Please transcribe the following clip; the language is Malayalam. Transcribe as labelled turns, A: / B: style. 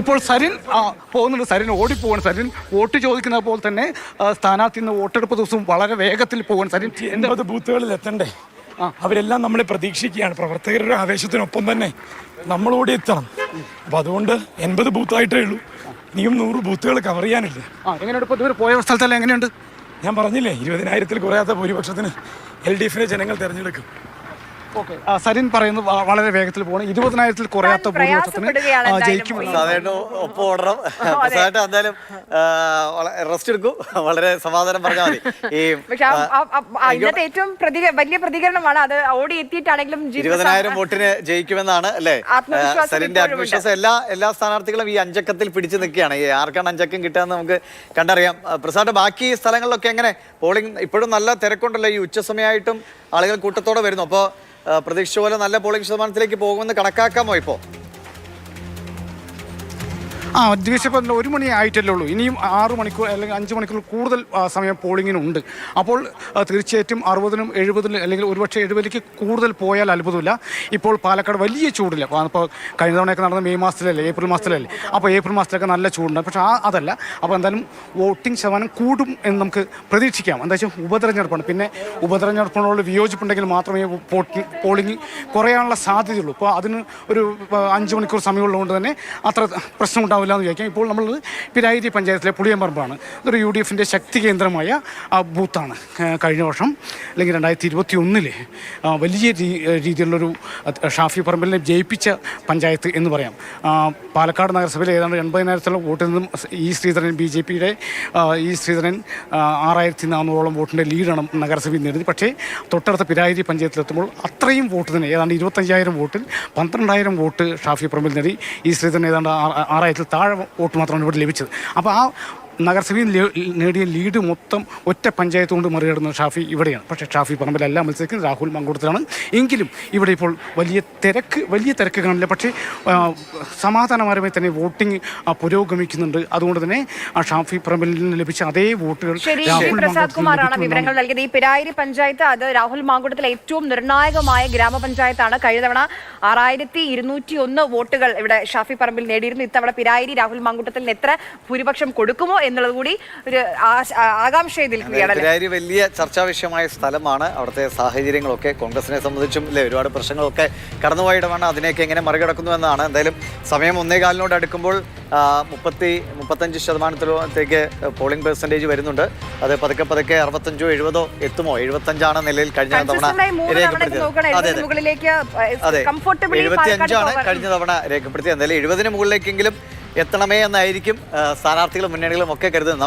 A: ഇപ്പോൾ സരിൻ പോകുന്നുണ്ട്. സരിൻ ഓടിപ്പോവാണ്. സരിൻ വോട്ട് ചോദിക്കുന്ന പോലെ തന്നെ സ്ഥാനാർത്ഥി ഇന്ന് വോട്ടെടുപ്പ് ദിവസവും വളരെ വേഗത്തിൽ പോവാണ് സരിൻ
B: എൺപത് ബൂത്തുകളിൽ എത്തണ്ടേ? അവരെല്ലാം നമ്മളെ പ്രതീക്ഷിക്കുകയാണ്. പ്രവർത്തകരുടെ ആവേശത്തിനൊപ്പം തന്നെ നമ്മളോടി എത്തണം. അപ്പൊ അതുകൊണ്ട് എൺപത് ബൂത്തായിട്ടേ ഉള്ളൂ. ഇനിയും നൂറ് ബൂത്തുകൾ കവർ ചെയ്യാനില്ല?
A: ആ എങ്ങനെയുണ്ട് ഇപ്പോൾ ഇതുവരെ പോയ സ്ഥലത്തെല്ലാം എങ്ങനെയുണ്ട്?
B: ഞാൻ പറഞ്ഞില്ലേ ഇരുപതിനായിരത്തിൽ കുറയാത്ത ഭൂരിപക്ഷത്തിന് എൽ ഡി എഫിനെ ജനങ്ങൾ തിരഞ്ഞെടുക്കും.
A: ഓക്കെ. സരിൻ പറയുന്നു വളരെ വേഗത്തിൽ പോകണം ഇരുപതിനായിരത്തിൽ കുറയാത്ത ഭൂരിപക്ഷത്തിന്
C: പ്രയാസപ്പെടുകയാണ്
A: ആ, ജയിക്കും.
C: ഈ-
D: സാധാരണ ഒപ്പം ഓടണം എന്തായാലും റെസ്റ്റ് എടുക്കൂ. വളരെ സമാധാനം പറഞ്ഞാൽ മതി. ഈ
C: ഇന്നത്തെ ഏറ്റവും വലിയ പ്രതികരണമാണ് അത് ഓടി എത്തിയിട്ടാണെങ്കിലും
D: ഇരുപതിനായിരം വോട്ടിന് ജയിക്കുമെന്നാണ് അല്ലേ? സരിന്റെ ആത്മവിശ്വാസം എല്ലാ എല്ലാ സ്ഥാനാർത്ഥികളും ഈ അഞ്ചക്കത്തിൽ പിടിച്ചു നിൽക്കുകയാണ്. ഈ ആർക്കാണ് അഞ്ചക്കം കിട്ടുക നമുക്ക് കണ്ടറിയാം. പ്രസാദ് ബാക്കി സ്ഥലങ്ങളിലൊക്കെ എങ്ങനെ? പോളിംഗ് ഇപ്പോഴും നല്ല തിരക്കുണ്ടല്ലോ. ഈ ഉച്ചസമയമായിട്ടും ആളുകൾ കൂട്ടത്തോടെ വരുന്നു. അപ്പോൾ പ്രതീക്ഷിച്ച പോലെ നല്ല പോളിംഗ് ശതമാനത്തിലേക്ക് പോകുമെന്ന് കണക്കാക്കാമോ ഇപ്പോൾ
A: ആ ഇപ്പം ഒരു മണി ആയിട്ടല്ലേ ഉള്ളൂ. ഇനിയും ആറ് മണിക്കൂർ അല്ലെങ്കിൽ അഞ്ച് മണിക്കൂർ കൂടുതൽ സമയം പോളിങ്ങിനുണ്ട് അപ്പോൾ തീർച്ചയായിട്ടും അറുപതിനും എഴുപതിനും അല്ലെങ്കിൽ ഒരുപക്ഷെ എഴുപതിലേക്ക് കൂടുതൽ പോയാൽ അത്ഭുതമില്ല. ഇപ്പോൾ പാലക്കാട് വലിയ ചൂടില്ല. അപ്പോൾ കഴിഞ്ഞ തവണയൊക്കെ നടന്ന മെയ് മാസത്തിലല്ലേ ഏപ്രിൽ മാസത്തിലല്ലേ? അപ്പോൾ ഏപ്രിൽ മാസത്തിലൊക്കെ നല്ല ചൂടുണ്ട്. പക്ഷേ ആ അതല്ല. അപ്പോൾ എന്തായാലും വോട്ടിംഗ് ശതമാനം കൂടും എന്ന് നമുക്ക് പ്രതീക്ഷിക്കാം. എന്താ വെച്ചാൽ ഉപതെരഞ്ഞെടുപ്പാണ്. പിന്നെ ഉപതെരഞ്ഞെടുപ്പിനോട് വിയോജിപ്പുണ്ടെങ്കിൽ മാത്രമേ പോളിംഗ് കുറയാനുള്ള സാധ്യതയുള്ളൂ. അപ്പോൾ അതിന് ഒരു അഞ്ച് മണിക്കൂർ സമയമുള്ളതുകൊണ്ട് തന്നെ അത്ര പ്രശ്നം ഉണ്ടാവില്ല എന്ന് ചോദിക്കാം ഇപ്പോൾ നമ്മൾ പിരായിരി പഞ്ചായത്തിലെ പുളിയമ്പറമ്പാണ്. ഇതൊരു യു ഡി എഫിന്റെ ശക്തി കേന്ദ്രമായ ആ, ബൂത്താണ്. കഴിഞ്ഞ വർഷം അല്ലെങ്കിൽ രണ്ടായിരത്തി ഇരുപത്തി ഒന്നിൽ വലിയ രീതിയിലുള്ളൊരു ഷാഫി പറമ്പിലിനെ ജയിപ്പിച്ച പഞ്ചായത്ത് എന്ന് പറയാം. പാലക്കാട് നഗരസഭയിൽ ഏതാണ്ട് എൺപതിനായിരത്തോളം വോട്ടിൽ നിന്നും ഈ ശ്രീധരൻ ബി ജെ പിയുടെ ഇ ശ്രീധരൻ ആറായിരത്തി നാനൂറോളം വോട്ടിന്റെ ലീഡാണ് നഗരസഭയിൽ നേടുന്നത് പക്ഷേ തൊട്ടടുത്ത പിരായിരി പഞ്ചായത്തിലെത്തുമ്പോൾ അത്രയും വോട്ട് തന്നെ ഏതാണ്ട് ഇരുപത്തഞ്ചായിരം വോട്ടിൽ പന്ത്രണ്ടായിരം വോട്ട് ഷാഫി പറമ്പിൽ നേടി. ഈ ശ്രീധരൻ ഏതാണ്ട് ആറായിരത്തിൽ താഴെ വോട്ട് മാത്രമാണ് ഇവിടെ ലഭിച്ചത്. അപ്പോൾ ആ നഗരസഭയിൽ നേടിയ ലീഡ് മൊത്തം ഒറ്റ പഞ്ചായത്ത് കൊണ്ട് മറികടന്ന ഷാഫി ഇവിടെയാണ്. പക്ഷേ ഷാഫി പറമ്പിലല്ല മത്സരിക്കുന്നത് രാഹുൽ മങ്കൂടത്തിലാണ് എങ്കിലും ഇവിടെ ഇപ്പോൾ വലിയ തിരക്ക് വലിയ തിരക്ക് കാണില്ല. പക്ഷേ സമാധാനപരമായി തന്നെ വോട്ടിംഗ് പുരോഗമിക്കുന്നുണ്ട്. അതുകൊണ്ട് തന്നെ ആ ഷാഫി പറമ്പിൽ നിന്ന് ലഭിച്ച അതേ വോട്ടുകൾ രാഹുൽ
C: പ്രസാദ് വിവരങ്ങൾ നൽകിയത്. ഈ പിരായിരി പഞ്ചായത്ത് അത് രാഹുൽ മാങ്കുടത്തിലെ ഏറ്റവും നിർണായകമായ ഗ്രാമപഞ്ചായത്താണ്. കഴിഞ്ഞ തവണ ആറായിരത്തി ഇരുന്നൂറ്റി ഒന്ന് വോട്ടുകൾ ഇവിടെ ഷാഫി പറമ്പിൽ നേടിയിരുന്നു. ഇത്തവണ പിരായിരി രാഹുൽ മാങ്കുട്ടത്തിൽ എത്ര ഭൂരിപക്ഷം കൊടുക്കുമോ എന്നുള്ളത് കൂടി ഒരു
D: ആകാംക്ഷ വലിയ ചർച്ചാ വിഷയമായ സ്ഥലമാണ്. അവിടുത്തെ സാഹചര്യങ്ങളൊക്കെ കോൺഗ്രസിനെ സംബന്ധിച്ചും അല്ലെ ഒരുപാട് പ്രശ്നങ്ങളൊക്കെ കടന്നുപോയിടമാണ് അതിനെയൊക്കെ എങ്ങനെ മറികടക്കുന്നു എന്നാണ്. എന്തായാലും സമയം ഒന്നേകാലിനോട് അടുക്കുമ്പോൾ മുപ്പത്തി മുപ്പത്തഞ്ച് ശതമാനത്തിലേക്ക് പോളിംഗ് പെർസെന്റേജ് വരുന്നുണ്ട്. അത് പതുക്കെ പതുക്കെ അറുപത്തഞ്ചോ എഴുപതോ എത്തുമോ? എഴുപത്തഞ്ചാണ് നിലയിൽ കഴിഞ്ഞ തവണ
C: രേഖപ്പെടുത്തിയത്.
D: അതെ
C: കംഫർട്ടബിളി
D: എഴുപത്തിയഞ്ചാണ് കഴിഞ്ഞ തവണ രേഖപ്പെടുത്തിയത്. എന്തായാലും എഴുപതിന് മുകളിലേക്കെങ്കിലും എത്തണമേ എന്നായിരിക്കും സ്ഥാനാർത്ഥികളും മുന്നണികളും ഒക്കെ കരുതുന്നത്.